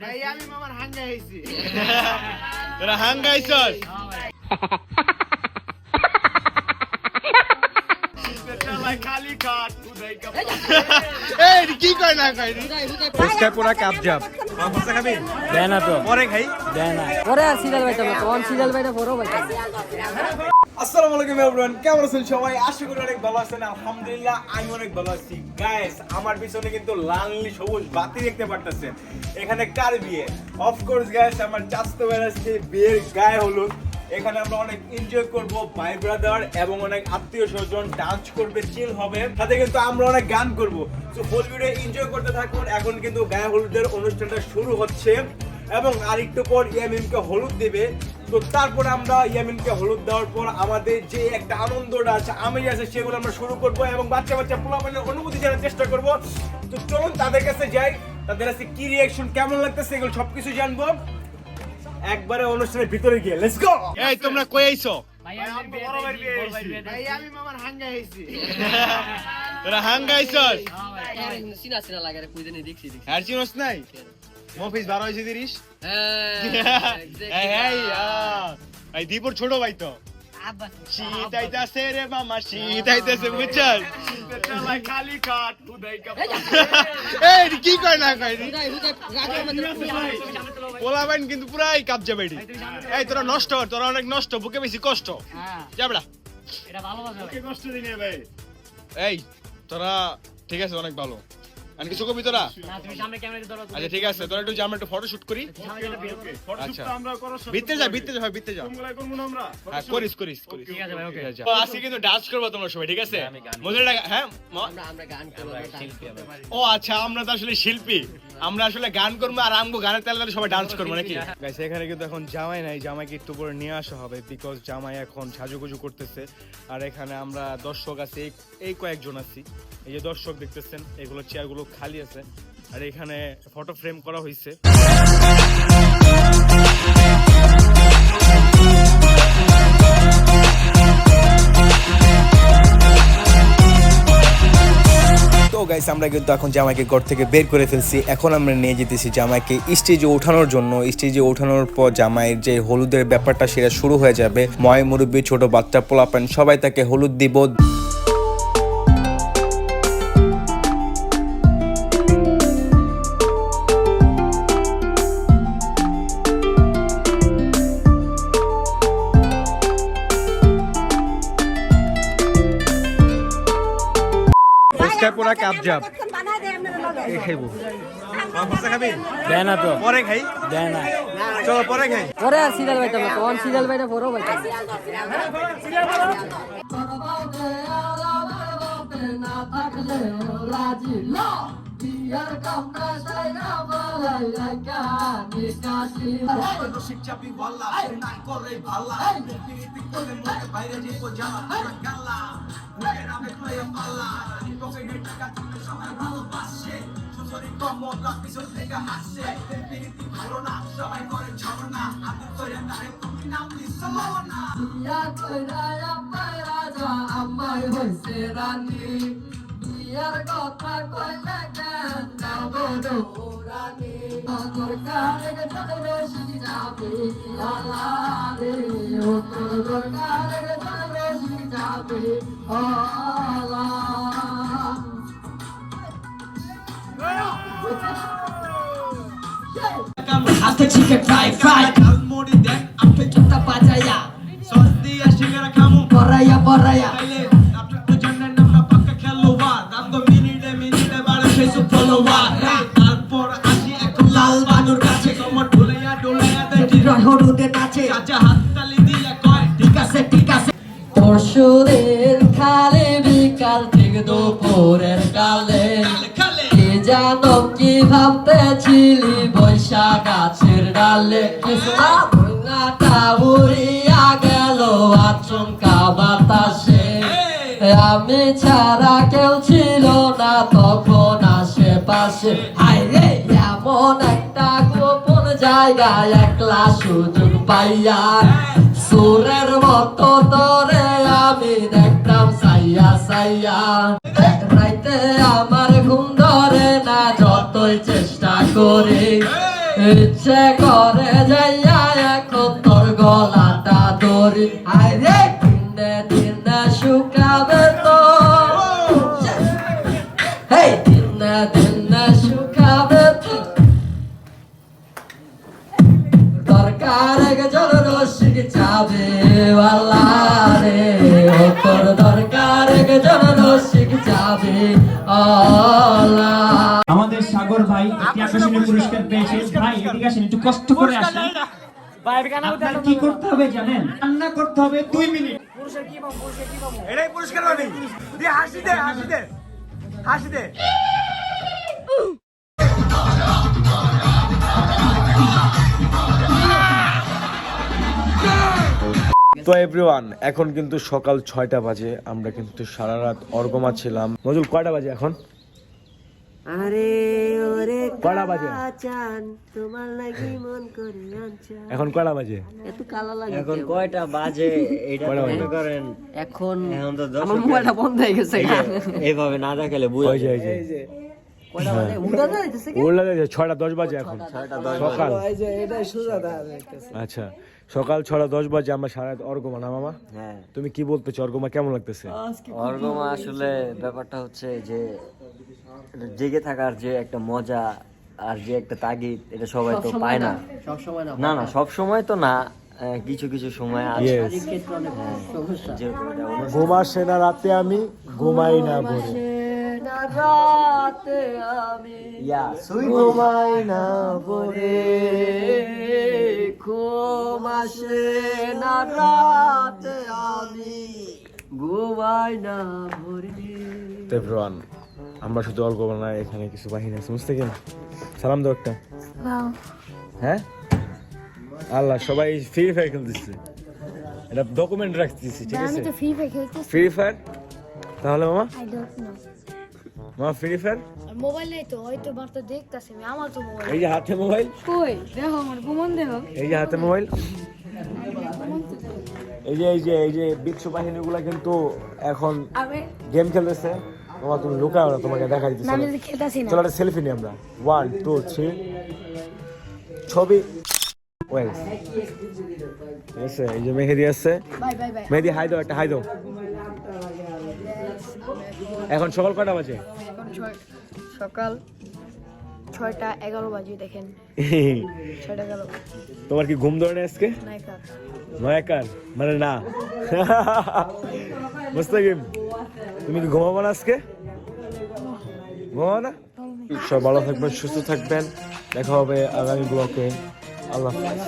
ভাই আমি মামার হাঙ্গা হয়েছি তোরা হাঙ্গাইছস খালি এই কি কয় না কয়? ফুচকা পোড়া কাপ জাপ ফুচকা খাবি দেয় না তো? পরে খাই। দেয় না। পরে আর সিরিয়াল হবে তখন সিরিয়াল বাইতে পরেও হবে। আসসালামু আলাইকুম এভরিওয়ান, কেমন আছেন সবাই? আশা করি অনেক ভালো আছেন, আলহামদুলিল্লাহ আমি অনেক ভালো আছি। গাইস আমার পিছনে কিন্তু লাল নীল সবুজ বাতি দেখতে পারতেছেন। এখানে কার বিয়ে? অফকোর্স গাইস আমার চাস্তো বেড়াচ্ছে বিয়ের গায়ে হলুদ। এখানে আমরা অনেক এনজয় করব ভাই ব্রাদার এবং অনেক আত্মীয় স্বজন ডান্স করবে চিল হবে। সাথে কিন্তু আমরা অনেক গান করব। সো ফুল ভিডিও এনজয় করতে থাকুন। এখন কিন্তু গায়ে হলুদের অনুষ্ঠানটা শুরু হচ্ছে। এবং আর একটু পর ইয়ামিনকে হলুদ দিবে। তো তারপর আমরা ইয়ামিনকে হলুদ দেওয়ার পর আমাদের যে একটা আনন্দটা আছে আমি আছে সেগুলো আমরা শুরু করব এবং বাচ্চা বাচ্চা পোলাপানের অনুভূতি জানার চেষ্টা করব। তো চলুন তাদের কাছে যাই তাদের কাছে কি রিয়াকশন কেমন লাগতেছে এগুলো সবকিছু জানব। একবারে অনুষ্ঠানের ভিতরে গিয়ে লেটস গো এই তোমরা কই আইছো? তোরা হাঙ্গাইছস হ্যাঁ, চিনা চিনা লাগে রে কই দেখছি দেখছি। আর চিনস নাই? মফিস 12 হইছে 30 হ্যাঁ, হ্যাঁ, হ্যাঁ, ছোট ভাই তো। শীত আইতাছে শীত আইতাছে কি কয় না কয়? পোলাবাইন কিন্তু পুরাই কাঁপছে বেডি। এই তোরা নষ্ট তোরা অনেক নষ্ট বুকে বেশি কষ্ট। এই তোরা ঠিক আছে অনেক ভালো। আমি কিছু কবি তোরা না তুমি সামনে ক্যামেরা ধরো আচ্ছা ঠিক আছে তোরা একটু যা আমরা একটু ফটো শুট করি। আচ্ছা আমরা করো বিতে যা বিতে যা বিতে যা তোমরা করব আমরা। হ্যাঁ করিস করিস করিস। ঠিক আছে ভাই, okay. ঠিক আছে। তো আজকে কিন্তু ডান্স করব তোমরা সবাই ঠিক আছে? মজার লাগা হ্যাঁ আমরা আমরা গান করব ও আচ্ছা আমরা তো আসলে শিল্পী। আমরা আসলে গান করব আর আমগো গানের তালে তালে সবাই ডান্স করব নাকি? গাইস এখানে কিন্তু এখন জামাই নাই জামাইকে একটু পরে নিয়ে আসা হবে বিকজ জামাই এখন সাজুগুজু করতেছে। আর এখানে আমরা দর্শক আছি এই- এই কয়েকজন আছি। এই যে দর্শক দেখতেছেন এগুলো চেয়ারগুলো খালি আছে। আর এখানে ফটো ফ্রেম করা হয়েছে তো গাইস আমরা কিন্তু এখন জামাইকে ঘর থেকে বের করে ফেলছি। এখন আমরা নিয়ে যেতেছি জামাইকে স্টেজে ওঠানোর জন্য। স্টেজে ওঠানোর পর জামাইয়ের যে হলুদের ব্যাপারটা সেটা শুরু হয়ে যাবে। ময় মুরব্বী ছোট বাচ্চা পোলাপান, সবাই তাকে হলুদ দিব। পোড়া কাপ জাপ এই খাইবো। খাবি? দেয় না তো। পরে খাই? দেয় না। চলো পরে খাই। পরে আর সিরিয়াল হবে তখন সিরিয়াল বাইতে পরেও বাইতে হবে After chicken fry fry মুড়ি দেখ আপনি Kita pajaya সস দিয়ে সিঙ্গারা খামু Boraya boraya খাইলে আপনার জন্য আমরা পাক্কা খেলোয়াড়। আমগো মিনিটে মিনিটে বাড়ে ফেসবুক ফলোয়ার তারপর আসি এখন লাল বানুর কাছে। তোমার ঢোলাইয়া ঢোলাইয়া দেখি Roy হলুদে নাচে চাচা হাততালি দিয়ে কয়? ঠিক আছে ঠিক আছে। পরশুরের খালে বিকাল থেকে দুপুরের কালে। জানো কি ভাবতেছিলি? বৈশাখ গাছের ডালে কৃষ্ণা বন্যাটা উড়িয়া গেল আচমকা বাতাসে। আমি ছাড়া কেউ ছিল না তখন আশেপাশে। আইরে এমন একটা গোপন জায়গায় একলা সুযোগ পাইয়া সুরের মতো তোরে আমি দেখতাম সাইয়া সাইয়া রাইতে আমার যতই চেষ্টা করি। ইচ্ছে করে যাইয়া এখন তোর গলাটা দড়ি আয় রে দিনে দিনে শুকাবে তো। দিনে দিনে শুকাবে তো। দরকার একজন রসিক চাবে রে। তোর দরকার একজন রসিক চাবে। আমাদের সাগর ভাই একটি আকর্ষণীয় পুরস্কার পেয়েছে। ভাই এদিকে আসেন একটু কষ্ট করে আসেন। আপনার কি করতে হবে জানেন? রান্না করতে হবে দুই মিনিট। এটাই পুরস্কার পাবি দিয়ে হাসি দে হাসি দে। হাসি দে। তো এভরিওয়ান এখন কিন্তু সকাল ছয়টা বাজে। আমরা কিন্তু সারা রাত অর্গমা ছিলাম। মজুল কয়টা বাজে এখন? আরে ওরে কয়টা বাজে? চান তোমার লাগি মন করে আনছা এখন কয়টা বাজে? এত কালা লাগে এখন কয়টা বাজে? এটা মনে করেন? এখন এখন তো দশ আমার মোবাইলটা বন্ধ হয়ে গেছে। এইভাবে না দেখালে বুঝা এই যে কয়টা বাজে? উঠা যাইতেছে কি ওর লাগে ছয়টা দশ বাজে এখন। সকাল। আচ্ছা সকাল ছটা দশ বাজে। আমরা সারা অর্গমা না মামা? হ্যাঁ। তুমি কি বলতেছো? অর্গমা কেমন লাগতেছে? অর্গমা আসলে ব্যাপারটা হচ্ছে যে জেগে থাকার যে একটা মজা আর যে একটা তাগিদ এটা সবাই তো পায় না। না। না সব সময় তো না। কিছু কিছু সময় আছে। ঘুম আসে না রাতে আমি ঘুমাই না ভোরে। ঘুমাই না ভোরে। ঘুম আসে না রাতে আমি। ঘুমাই না ভরে। এভরিওয়ান আমরা শুধু অল্প না এখানে কিছু বাহিনী আছে বুঝতে কেন সালাম দাও একটা। হ্যাঁ? আল্লাহ সবাই ফ্রি ফায়ার খেলতেছে। এটা ডকুমেন্ট রাখতেছি ঠিক আছে? ফ্রি ফায়ার খেলতেছি। ফ্রি ফায়ার তাহলে মামা? আই ডোন্ট নো মামা ফ্রি ফায়ার মোবাইল নাই তো হয়তো বার্তা দেখতাছি আমি আমার তো মোবাইল এই যে হাতে মোবাইল কই? দেখো আমার ঘুমন দেখো এই যে হাতে মোবাইল এই যে এই যে এই যে বিচ্ছু বাহিনীগুলা কিন্তু এখন গেম খেলতেছে। মামা তুমি লুকাও না তোমাকে দেখা দিচ্ছি না আমি তো খেলতাছি না। চলো একটা সেলফি নিই আমরা। ওয়ান টু থ্রি ছবি। ঠিক আছে এই যে মেহেদি আছে মেহেদি হাই দাও একটা হাই দাও। এখন সকাল কয়টা বাজে? সকাল ছয়টা এগারো বাজে দেখেন। ছয়টা এগারো। তোমার কি ঘুম ধরে না আজকে? নায়িকা নয়াকার? মানে না। মুস্তাকিম তুমি কি ঘুমাবো না আজকে? ঘুমাবো না? সব ভালো থাকবেন, সুস্থ থাকবেন। দেখা হবে আগামী ব্লকে আল্লাহ হাফিজ।